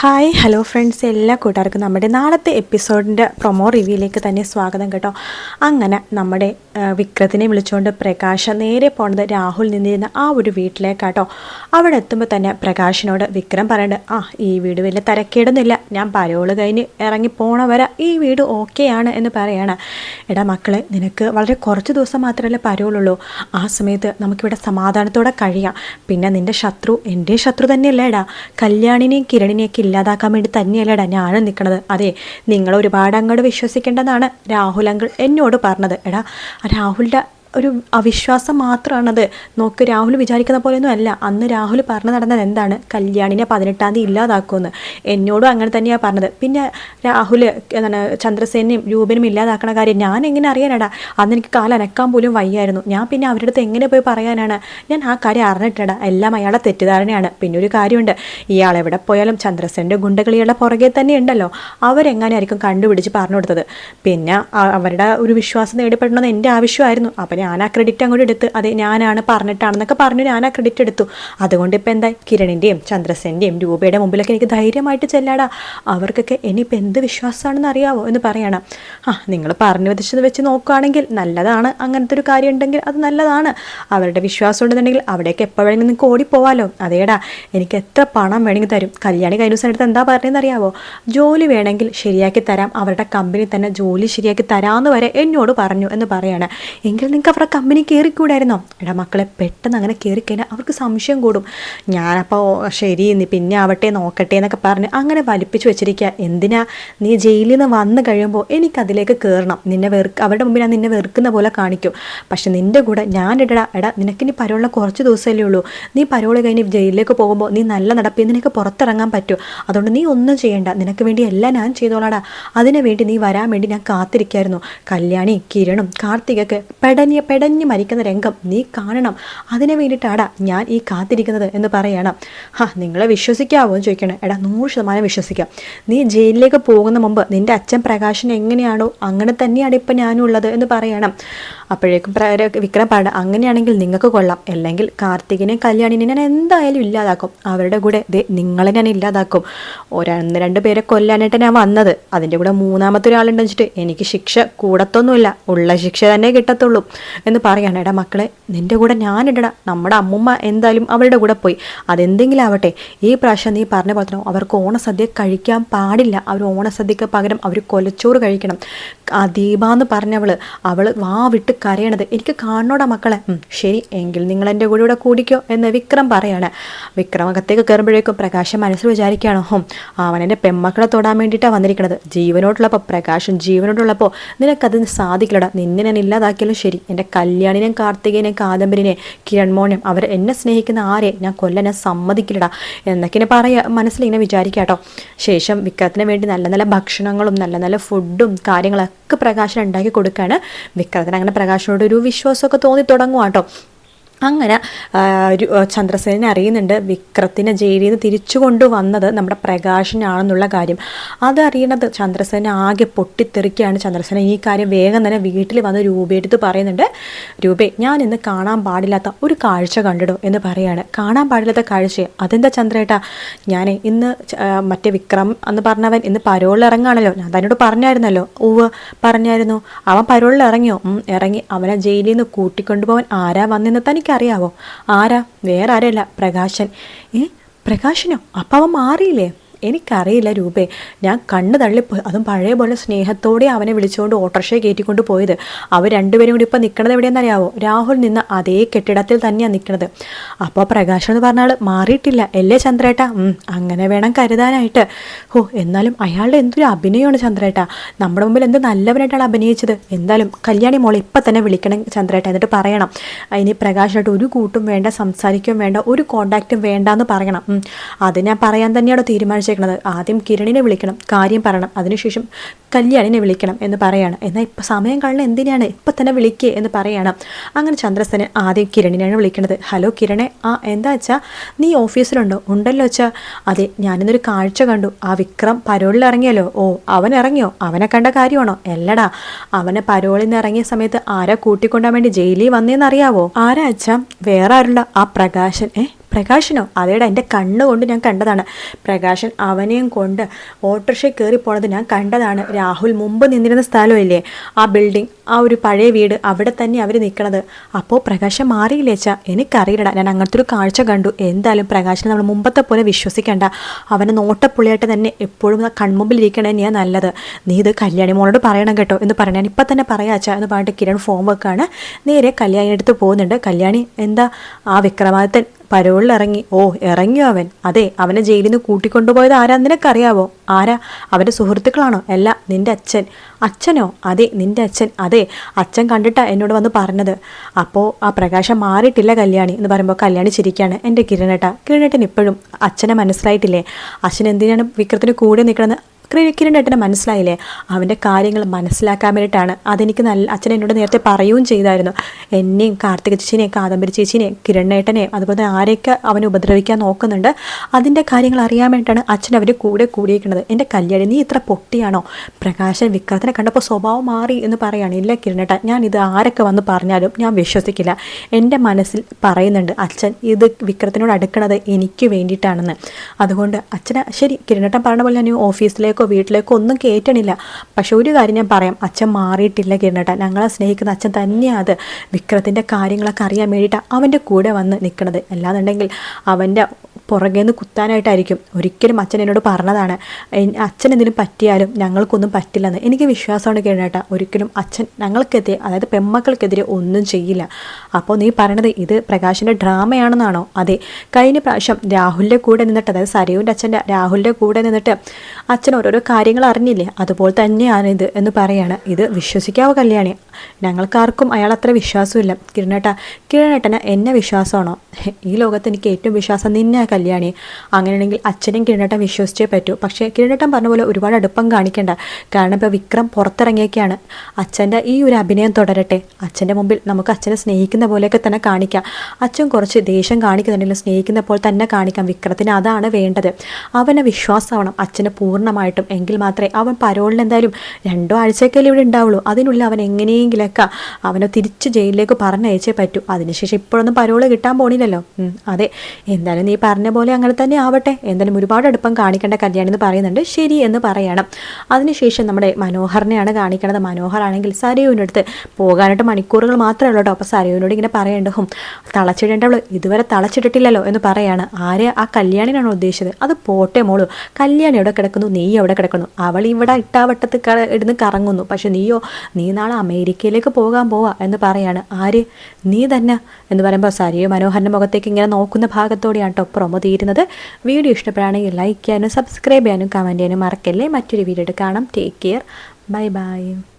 Hi hello friends എല്ലാ കൂട്ടുകാർക്കും നമ്മുടെ നാളത്തെ എപ്പിസോഡിന്റെ പ്രൊമോ റിവ്യൂയിലേക്ക് തന്നെ സ്വാഗതം കേട്ടോ. അങ്ങനെ നമ്മുടെ വിക്രത്തിനെ വിളിച്ചുകൊണ്ട് പ്രകാശ് നേരെ പോണത് രാഹുൽ നിന്നിരുന്ന ആ ഒരു വീട്ടിലേക്കാട്ടോ. അവിടെ എത്തുമ്പോൾ തന്നെ പ്രകാശിനോട് വിക്രം പറയുന്നുണ്ട് ആ ഈ വീട് വലിയ തരക്കേടൊന്നുമില്ല. ഞാൻ പരോൾ കഴിഞ്ഞ് ഇറങ്ങി പോണ വരെ ഈ വീട് ഓക്കെയാണ് എന്ന് പറയാണ്. എടാ മക്കളെ നിനക്ക് വളരെ കുറച്ച് ദിവസം മാത്രമല്ലേ പരോളുള്ളൂ. ആ സമയത്ത് നമുക്കിവിടെ സമാധാനത്തോടെ കഴിയാം. പിന്നെ നിന്റെ ശത്രു എന്റെ ശത്രു തന്നെയല്ലേടാ കല്യാണിനെയും കിരണിനെയൊക്കെ ഇല്ലാതാക്കാൻ വേണ്ടി തന്നെയല്ലേടാ ഞാനും നിൽക്കണത് അതെ നിങ്ങൾ ഒരുപാട് അങ്ങോട്ട് വിശ്വസിക്കേണ്ടതാണ്. രാഹുൽ അങ്കിൾ എന്നോട് പറഞ്ഞത്. എടാ രാഹുലിന്റെ ഒരു അവിശ്വാസം മാത്രമാണത് നോക്ക് രാഹുൽ വിചാരിക്കുന്ന പോലെയൊന്നും അല്ല. അന്ന് രാഹുൽ പറഞ്ഞു നടന്നത് എന്താണ്? കല്യാണിനെ പതിനെട്ടാം തീയതി ഇല്ലാതാക്കുമെന്ന്. എന്നോടും അങ്ങനെ തന്നെയാണ് പറഞ്ഞത്. പിന്നെ രാഹുൽ എന്താണ് ചന്ദ്രസേനയും രൂപനും ഇല്ലാതാക്കണ കാര്യം ഞാൻ എങ്ങനെ അറിയാനടാ? അന്ന് എനിക്ക് കാലനക്കാൻ പോലും വയ്യായിരുന്നു. ഞാൻ പിന്നെ അവരുടെ അടുത്ത് എങ്ങനെ പോയി പറയാനാണ്? ഞാൻ ആ കാര്യം അറിഞ്ഞിട്ടടാ. എല്ലാം അയാളെ തെറ്റിദ്ധാരണയാണ്. പിന്നെ ഒരു കാര്യമുണ്ട്. ഇയാൾ എവിടെ പോയാലും ചന്ദ്രസേന്റെ ഗുണ്ടകളിയുടെ പുറകെ തന്നെ ഉണ്ടല്ലോ. അവരെങ്ങനെയായിരിക്കും കണ്ടുപിടിച്ച് പറഞ്ഞു കൊടുത്തത്? പിന്നെ അവരുടെ ഒരു വിശ്വാസം നേടിപ്പെടണമെന്ന് എന്റെ ആവശ്യമായിരുന്നു. അപ്പം ഞാൻ ആ ക്രെഡിറ്റ് അങ്ങോട്ട് എടുത്ത് അതെ ഞാനാണ് പറഞ്ഞിട്ടാണെന്നൊക്കെ പറഞ്ഞു ഞാൻ ആ ക്രെഡിറ്റ് എടുത്തു. അതുകൊണ്ട് ഇപ്പം എന്താ കിരണിന്റെയും ചന്ദ്രസേന്റെയും രൂപയുടെ മുമ്പിലൊക്കെ എനിക്ക് ധൈര്യമായിട്ട് ചെല്ലാടാ. അവർക്കൊക്കെ ഇനിയിപ്പോൾ എന്ത് വിശ്വാസമാണെന്ന് അറിയാവോ എന്ന് പറയണം. ആ നിങ്ങൾ പറഞ്ഞു വെച്ചത് വെച്ച് നോക്കുകയാണെങ്കിൽ നല്ലതാണ്. അങ്ങനത്തെ ഒരു കാര്യം ഉണ്ടെങ്കിൽ അത് നല്ലതാണ്. അവരുടെ വിശ്വാസം ഉണ്ടെന്നുണ്ടെങ്കിൽ അവിടേക്ക് എപ്പോഴെങ്കിലും നിങ്ങൾക്ക് ഓടിപ്പോവാലോ. അതേടാ എനിക്ക് എത്ര പണം വേണമെങ്കിൽ തരും. കല്യാണി ദിവസം എടുത്ത് എന്താ പറഞ്ഞതെന്ന് അറിയാവോ? ജോലി വേണമെങ്കിൽ ശരിയാക്കി തരാം. അവരുടെ കമ്പനി തന്നെ ജോലി ശരിയാക്കി തരാമെന്ന് വരെ എന്നോട് പറഞ്ഞു എന്ന് പറയാണ്. എങ്കിൽ നിങ്ങൾക്ക് അവരുടെ കമ്പനി കയറിക്കൂടായിരുന്നോ എടാ മക്കളെ പെട്ടെന്ന് അങ്ങനെ കയറിക്കഴിഞ്ഞാൽ അവർക്ക് സംശയം കൂടും. ഞാനപ്പോൾ ശരി നീ പിന്നെ ആവട്ടെ നോക്കട്ടെ എന്നൊക്കെ പറഞ്ഞ് അങ്ങനെ വലിപ്പിച്ച് വെച്ചിരിക്കുക എന്തിനാ നീ ജയിലിൽ നിന്ന് വന്നു കഴിയുമ്പോൾ എനിക്കതിലേക്ക് കയറണം നിന്നെ വെറുക്ക അവരുടെ മുമ്പിൽ ഞാൻ നിന്നെ വെറുക്കുന്ന പോലെ കാണിക്കും. പക്ഷെ നിന്റെ കൂടെ ഞാൻ ഇടടാ എടാ നിനക്കിനി പരോളിനെ കുറച്ച് ദിവസമല്ലേ ഉള്ളൂ. നീ പരോൾ കഴിഞ്ഞ് ജയിലിലേക്ക് പോകുമ്പോൾ നീ നല്ല നടപ്പി നിനക്ക് പുറത്തിറങ്ങാൻ പറ്റും. അതുകൊണ്ട് നീ ഒന്നും ചെയ്യേണ്ട. നിനക്ക് വേണ്ടി എല്ലാം ഞാൻ ചെയ്തോളാടാ. അതിനു വേണ്ടി നീ വരാൻ വേണ്ടി ഞാൻ കാത്തിരിക്കായിരുന്നു. കല്യാണി കിരണും കാർത്തികൊക്കെ പെടഞ്ഞ് പെടഞ്ഞ് മരിക്കുന്ന രംഗം നീ കാണണം. അതിനു വേണ്ടിയിട്ടാടാ ഞാൻ ഈ കാത്തിരിക്കുന്നത് എന്ന് പറയണം. ഹാ നിങ്ങളെ വിശ്വസിക്കാവോ എന്ന് ചോദിക്കണം. എടാ നൂറ് ശതമാനം വിശ്വസിക്കാം. നീ ജയിലിലേക്ക് പോകുന്ന മുമ്പ് നിന്റെ അച്ഛൻ പ്രകാശൻ എങ്ങനെയാണോ അങ്ങനെ തന്നെയാണ് ഇപ്പം ഞാനും ഉള്ളത് എന്ന് പറയണം. അപ്പോഴേക്കും വിക്രം പാട അങ്ങനെയാണെങ്കിൽ നിങ്ങൾക്ക് കൊള്ളാം. അല്ലെങ്കിൽ കാർത്തികിനെ കല്യാണിനെ ഞാൻ എന്തായാലും ഇല്ലാതാക്കും. അവരുടെ കൂടെ ദേ നിങ്ങളെ ഞാൻ ഇല്ലാതാക്കും. ഒരന്ന് രണ്ട് പേരെ കൊല്ലാനായിട്ട് ഞാൻ വന്നത്. അതിന്റെ കൂടെ മൂന്നാമത്തെ ഒരാളുണ്ടെന്ന് വെച്ചിട്ട് എനിക്ക് ശിക്ഷ കൂടത്തൊന്നുമില്ല. ഉള്ള ശിക്ഷ തന്നെ കിട്ടത്തുള്ളൂ. എന്ന് പറയാണ് എടാ മക്കളെ നിന്റെ കൂടെ ഞാനിടടാ. നമ്മുടെ അമ്മുമ്മ എന്തായാലും അവരുടെ കൂടെ പോയി. അതെന്തെങ്കിലും ആവട്ടെ. ഈ പ്രാവശ്യം നീ പറഞ്ഞ പോലെ തന്നെ അവർക്ക് ഓണസദ്യ കഴിക്കാൻ പാടില്ല. അവർ ഓണസദ്യക്ക് പകരം അവർ കൊലച്ചോറ് കഴിക്കണം. ദീപ എന്ന് പറഞ്ഞവൾ അവൾ വാ വിട്ട് കരയണത് എനിക്ക് കാണണോടാ മക്കളെ. ശരി. എങ്കിൽ നിങ്ങൾ എന്റെ കൂടെ കൂടെ കൂടിക്കോ എന്ന് വിക്രം പറയാണ്. വിക്രം അകത്തേക്ക് കയറുമ്പോഴേക്കും പ്രകാശം മനസ്സിൽ വിചാരിക്കുകയാണോ അവൻ എന്റെ പെമ്മക്കളെ തൊടാൻ വേണ്ടിയിട്ടാണ് വന്നിരിക്കുന്നത് ജീവനോടുള്ളപ്പോൾ പ്രകാശം ജീവനോടുള്ളപ്പോൾ നിനക്കതിന് സാധിക്കില്ലടാ. നിന്നെ ഞാൻ ഇല്ലാതാക്കിയാലും ശരി. എന്റെ കല്യാണിനെയും കാർത്തികേനെയും കാദംബരിനെ കിരൺമോനെയും അവർ എന്നെ സ്നേഹിക്കുന്ന ആരെ? ഞാൻ കൊല്ലാൻ ഞാൻ സമ്മതിക്കില്ലടാ. എന്നൊക്കെ ഇങ്ങനെ പറയാ മനസ്സിൽ ഇങ്ങനെ വിചാരിക്കാട്ടോ ശേഷം വിക്രത്തിന് വേണ്ടി നല്ല നല്ല ഭക്ഷണങ്ങളും നല്ല നല്ല ഫുഡും കാര്യങ്ങളൊക്കെ പ്രകാശനം ഉണ്ടാക്കി കൊടുക്കുകയാണ് വിക്രത്തിന് അങ്ങനെ പ്രകാശനോട് ഒരു വിശ്വാസമൊക്കെ തോന്നി തുടങ്ങുക കേട്ടോ അങ്ങനെ ചന്ദ്രസേനെ അറിയുന്നുണ്ട്. വിക്രത്തിനെ ജയിലിൽ നിന്ന് തിരിച്ചു കൊണ്ടുവന്നത് നമ്മുടെ പ്രകാശനാണെന്നുള്ള കാര്യം. അതറിയണത് ചന്ദ്രസേന ആകെ പൊട്ടിത്തെറിക്കുകയാണ് ചന്ദ്രസേന. ഈ കാര്യം വേഗം തന്നെ വീട്ടിൽ വന്ന് രൂപയെടുത്ത് പറയുന്നുണ്ട്. രൂപേ ഞാൻ ഇന്ന് കാണാൻ പാടില്ലാത്ത ഒരു കാഴ്ച കണ്ടിടും എന്ന് പറയാണ്. കാണാൻ പാടില്ലാത്ത കാഴ്ച അതെന്താ ചന്ദ്രേട്ടാ? ഞാൻ ഇന്ന് മറ്റേ വിക്രം എന്ന് പറഞ്ഞവൻ ഇന്ന് പരോളിൽ ഇറങ്ങാണല്ലോ ഞാൻ തന്നോട് പറഞ്ഞായിരുന്നല്ലോ. ഉവ് പറഞ്ഞായിരുന്നു. അവൻ പരോളിൽ ഇറങ്ങിയോ? ഇറങ്ങി അവനെ ജയിലിൽ നിന്ന് കൂട്ടിക്കൊണ്ടുപോകാൻ ആരാ വന്നെന്ന് തനിക്കറിയാവോ ആരാ? വേറെ ആരല്ല. പ്രകാശൻ. ഏ? പ്രകാശനോ? അപ്പം അവൻ മാറിയില്ലേ? എനിക്കറിയില്ല രൂപേ. ഞാൻ കണ്ണ് തള്ളിപ്പോയി അതും പഴയ പോലെ സ്നേഹത്തോടെ അവനെ വിളിച്ചുകൊണ്ട് ഓട്ടോറിക്ഷയെ കയറ്റിക്കൊണ്ട് പോയത്. അവർ രണ്ടുപേരും കൂടി ഇപ്പം നിൽക്കണത് എവിടെയെന്നറിയാവോ? രാഹുൽ നിന്ന് അതേ കെട്ടിടത്തിൽ തന്നെയാണ് നിൽക്കുന്നത് അപ്പോൾ പ്രകാശ് എന്ന് പറഞ്ഞാൽ മാറിയിട്ടില്ല. അല്ലേ ചന്ദ്രേട്ട? അങ്ങനെ വേണം കരുതാനായിട്ട്. ഓ എന്നാലും അയാളുടെ എന്തൊരു അഭിനയമാണ് ചന്ദ്രേട്ട. നമ്മുടെ മുമ്പിൽ എന്ത് നല്ലവനായിട്ടാണ് അഭിനയിച്ചത്. എന്തായാലും കല്യാണി മോളെ ഇപ്പം തന്നെ വിളിക്കണം ചന്ദ്രേട്ട എന്നിട്ട് പറയണം. ഇനി പ്രകാശായിട്ട് ഒരു കൂട്ടും വേണ്ട സംസാരിക്കുകയും വേണ്ട ഒരു കോണ്ടാക്റ്റും വേണ്ട എന്ന് പറയണം. അത് ഞാൻ പറയാൻ തന്നെയാണ് തീരുമാനിച്ചേക്കുന്നത് ആദ്യം കിരണിനെ വിളിക്കണം കാര്യം പറയണം. അതിനുശേഷം കല്യാണിനെ വിളിക്കണം എന്ന് പറയാണ്. എന്നാൽ ഇപ്പം സമയം കാണുന്ന എന്തിനാണ്? ഇപ്പം തന്നെ വിളിക്കുക എന്ന് പറയണം. അങ്ങനെ ചന്ദ്രസേനൻ ആദ്യം കിരണിനെയാണ് വിളിക്കുന്നത് ഹലോ കിരണെ ആ എന്താ വെച്ചാൽ നീ ഓഫീസിലുണ്ടോ? ഉണ്ടല്ലോ വെച്ചാൽ അതെ ഞാനിന്നൊരു കാഴ്ച കണ്ടു. ആ വിക്രം പരോളിൽ ഇറങ്ങിയല്ലോ. ഓ അവൻ ഇറങ്ങിയോ? അവനെ കണ്ട കാര്യമാണോ? എല്ലടാ അവനെ പരോളിൽ നിന്ന് ഇറങ്ങിയ സമയത്ത് ആരാ കൂട്ടിക്കൊണ്ടാൻ വേണ്ടി ജയിലിൽ വന്നേന്നറിയാവോ ആരാ വെച്ചാൽ വേറെ ആരുള്ള ആ പ്രകാശൻ. ഏ പ്രകാശനോ? അതേടാ എന്റെ കണ്ണുകൊണ്ട് ഞാൻ കണ്ടതാണ്. പ്രകാശൻ അവനെയും കൊണ്ട് ഓട്ടോറിക്ഷ കയറി പോണത് ഞാൻ കണ്ടതാണ്. രാഹുൽ മുമ്പ് നിന്നിരുന്ന സ്ഥലമല്ലേ? ആ ബിൽഡിംഗ് ആ ഒരു പഴയ വീട് അവിടെ തന്നെ അവർ നിൽക്കണത് അപ്പോൾ പ്രകാശൻ മാറിയില്ലേ എനിക്കറിയില്ല ഞാൻ അങ്ങനത്തെ ഒരു കാഴ്ച കണ്ടു. എന്തായാലും പ്രകാശനെ നമ്മൾ മുമ്പത്തെ പോലെ വിശ്വസിക്കേണ്ട. അവനെ നോട്ടപ്പുള്ളിയായിട്ട് തന്നെ എപ്പോഴും കൺമുമ്പിൽ ഇരിക്കണേ ഞാൻ നല്ലത്. നീ ഇത് കല്യാണി മോളോട് പറയണം കേട്ടോ എന്ന് പറഞ്ഞാൽ ഇപ്പം തന്നെ പറയാച്ചാ എന്ന് പറഞ്ഞിട്ട് കിരൺ ഫോം വെക്കാണ് നേരെ കല്യാണി അടുത്ത് പോകുന്നുണ്ട്. കല്യാണി എന്താ ആ വിക്രമാദിത്യൻ പരോളിൽ ഇറങ്ങി ഓ ഇറങ്ങിയോ അവൻ? അതെ അവനെ ജയിലിൽ നിന്ന് കൂട്ടിക്കൊണ്ടുപോയത് ആരാ? നിനക്കറിയാവോ? ആരാ? അവന്റെ സുഹൃത്തുക്കളാണോ? അല്ല നിന്റെ അച്ഛൻ. അച്ഛനോ? അതെ നിന്റെ അച്ഛൻ. അതെ അച്ഛൻ കണ്ടിട്ടാ എന്നോട് വന്ന് പറഞ്ഞത്. അപ്പോൾ ആ പ്രകാശം മാറിയിട്ടില്ല കല്യാണി? എന്ന് പറയുമ്പോൾ കല്യാണി ചിരിക്കുകയാണ് എന്റെ കിരണേട്ട കിരണേട്ടൻ ഇപ്പോഴും അച്ഛനെ മനസ്സിലായിട്ടില്ലേ? അച്ഛൻ എന്തിനാണ് വിക്രത്തിന് കൂടെ നിൽക്കണമെന്ന് കിരണ്ടേട്ടനെ മനസ്സിലായില്ലേ? അവന്റെ കാര്യങ്ങൾ മനസ്സിലാക്കാൻ വേണ്ടിയിട്ടാണ്. അതെനിക്ക് നല്ല അച്ഛൻ എന്നോട് നേരത്തെ പറയുകയും ചെയ്തായിരുന്നു. എന്നെയും കാർത്തിക ചേച്ചിനെയും കാദംബരി ചേച്ചിനെയും കിരണേട്ടനെയും അതുപോലെ തന്നെ ആരെയൊക്കെ അവനെ ഉപദ്രവിക്കാൻ നോക്കുന്നുണ്ട്. അതിന്റെ കാര്യങ്ങൾ അറിയാൻ വേണ്ടിയിട്ടാണ് അച്ഛൻ അവന്റെ കൂടെ കൂടിയിരിക്കുന്നത്. എന്റെ കല്യാണി നീ ഇത്ര പൊട്ടിയാണോ? പ്രകാശൻ വിക്രത്തിനെ കണ്ടപ്പോൾ സ്വഭാവം മാറി എന്ന് പറയുകയാണ് ഇല്ല കിരണേട്ട ഞാൻ ഇത് ആരൊക്കെ വന്ന് പറഞ്ഞാലും ഞാൻ വിശ്വസിക്കില്ല. എന്റെ മനസ്സിൽ പറയുന്നുണ്ട് അച്ഛൻ ഇത് വിക്രത്തിനോട് അടുക്കണത് എനിക്ക് വേണ്ടിയിട്ടാണെന്ന്. അതുകൊണ്ട് അച്ഛനെ ശരി കിരണേട്ടൻ പറഞ്ഞ പോലെ ഞാൻ ഓഫീസിലേക്ക് വീട്ടിലേക്കോ വീട്ടിലേക്കോ ഒന്നും കയറ്റണില്ല പക്ഷെ ഒരു കാര്യം ഞാൻ പറയാം. അച്ഛൻ മാറിയിട്ടില്ല കിരണേട്ട. ഞങ്ങളെ സ്നേഹിക്കുന്ന അച്ഛൻ തന്നെയാണ് അത്. വിക്രത്തിന്റെ കാര്യങ്ങളൊക്കെ അറിയാൻ വേണ്ടിയിട്ട് അവന്റെ കൂടെ വന്ന് നിൽക്കുന്നത് അല്ലാന്നുണ്ടെങ്കിൽ അവന്റെ പുറകേന്ന് കുത്താനായിട്ടായിരിക്കും. ഒരിക്കലും അച്ഛൻ എന്നോട് പറഞ്ഞതാണ് അച്ഛൻ എന്തിനും പറ്റിയാലും ഞങ്ങൾക്കൊന്നും പറ്റില്ലെന്ന്. എനിക്ക് വിശ്വാസമാണ് കേട്ടാ ഒരിക്കലും അച്ഛൻ ഞങ്ങൾക്കെതിരെ അതായത് പെമ്മക്കൾക്കെതിരെ ഒന്നും ചെയ്യില്ല. അപ്പോൾ നീ പറയണത് ഇത് പ്രകാശിന്റെ ഡ്രാമയാണെന്നാണോ? അതെ. കഴിഞ്ഞ പ്രാവശ്യം രാഹുലിന്റെ കൂടെ നിന്നിട്ട് അതായത് സരയുവിന്റെ അച്ഛന്റെ രാഹുലിന്റെ കൂടെ നിന്നിട്ട് അച്ഛൻ ഓരോരോ കാര്യങ്ങൾ അറിഞ്ഞില്ലേ? അതുപോലെ തന്നെയാണ് ഇത് എന്ന് പറയാണ്. ഇത് വിശ്വസിക്കാവോ കല്യാണി? ഞങ്ങൾക്കാർക്കും അയാൾ അത്ര വിശ്വാസമില്ല കിരണേട്ട കിരണേട്ടന് എന്നെ വിശ്വാസമാണോ? ഈ ലോകത്ത് എനിക്ക് ഏറ്റവും വിശ്വാസം നിന്നെ കല്യാണി. അങ്ങനെയാണെങ്കിൽ അച്ഛനും കിരണേട്ടൻ വിശ്വസിച്ചേ പറ്റൂ. പക്ഷേ കിരണേട്ടൻ പറഞ്ഞ പോലെ ഒരുപാട് അടുപ്പം കാണിക്കേണ്ട. കാരണം ഇപ്പോൾ വിക്രം പുറത്തിറങ്ങിയൊക്കെയാണ് അച്ഛന്റെ ഈ ഒരു അഭിനയം തുടരട്ടെ. അച്ഛന്റെ മുമ്പിൽ നമുക്ക് അച്ഛനെ സ്നേഹിക്കുന്ന പോലെയൊക്കെ തന്നെ കാണിക്കാം. അച്ഛൻ കുറച്ച് ദേഷ്യം കാണിക്കുന്നുണ്ടെങ്കിലും സ്നേഹിക്കുന്ന പോലെ തന്നെ കാണിക്കാം. വിക്രത്തിന് അതാണ് വേണ്ടത്. അവനെ വിശ്വാസമാവണം. അച്ഛനെ പൂർണമായിട്ടും. എങ്കിൽ മാത്രമേ അവൻ പരോളിന് എന്തായാലും രണ്ടോ ആഴ്ചയൊക്കെയല്ലേ ഇവിടെ ഉണ്ടാവുള്ളൂ. അതിനുള്ളിൽ അവൻ എങ്ങനെയെങ്കിലൊക്കെ അവനെ തിരിച്ച് ജയിലിലേക്ക് പറഞ്ഞയച്ചേ പറ്റൂ. അതിനുശേഷം ഇപ്പോഴൊന്നും പരോൾ കിട്ടാൻ പോണില്ലല്ലോ. അതെ. എന്തായാലും നീ പറഞ്ഞ പറഞ്ഞ പോലെ അങ്ങനെ തന്നെ ആവട്ടെ. എന്തായാലും ഒരുപാട് അടുപ്പം കാണിക്കേണ്ട കല്യാണം എന്ന് പറയുന്നുണ്ട്. ശരി എന്ന് പറയണം. അതിനുശേഷം നമ്മുടെ മനോഹറിനെയാണ് കാണിക്കണത് മനോഹറാണെങ്കിൽ സരയുവിന്റെ അടുത്ത് പോകാനായിട്ട് മണിക്കൂറുകൾ മാത്രമേ ഉള്ളൂ കേട്ടോ. അപ്പോൾ സരയുവിനോട് ഇങ്ങനെ പറയേണ്ടതും തളച്ചിടേണ്ടവൾ ഇതുവരെ തളച്ചിട്ടിട്ടില്ലല്ലോ എന്ന് പറയാണ്. ആരെ ആ കല്യാണിനാണോ ഉദ്ദേശിച്ചത്? അത് പോട്ടെ മോളു. കല്യാണി എവിടെ കിടക്കുന്നു? നീ എവിടെ കിടക്കുന്നു? അവൾ ഇവിടെ ഇട്ടാവട്ടത്ത് ഇടുന്ന് കറങ്ങുന്നു. പക്ഷെ നീയോ നീ നാളെ അമേരിക്കയിലേക്ക് പോകാൻ പോവാ എന്ന് പറയാണ്. ആര്? നീ തന്നെ എന്ന് പറയുമ്പോൾ സരയോ മനോഹറിന്റെ മുഖത്തേക്ക് ഇങ്ങനെ നോക്കുന്ന ഭാഗത്തോടെയാണ് കേട്ടോ പ്രൊമോ തീരുന്നത് വീഡിയോ ഇഷ്ടപ്പെടുകയാണെങ്കിൽ ലൈക്ക് ചെയ്യാനും സബ്സ്ക്രൈബ് ചെയ്യാനും കമന്റ് ചെയ്യാനും മറക്കല്ലേ. മറ്റൊരു വീഡിയോ കാണാം. Take care bye bye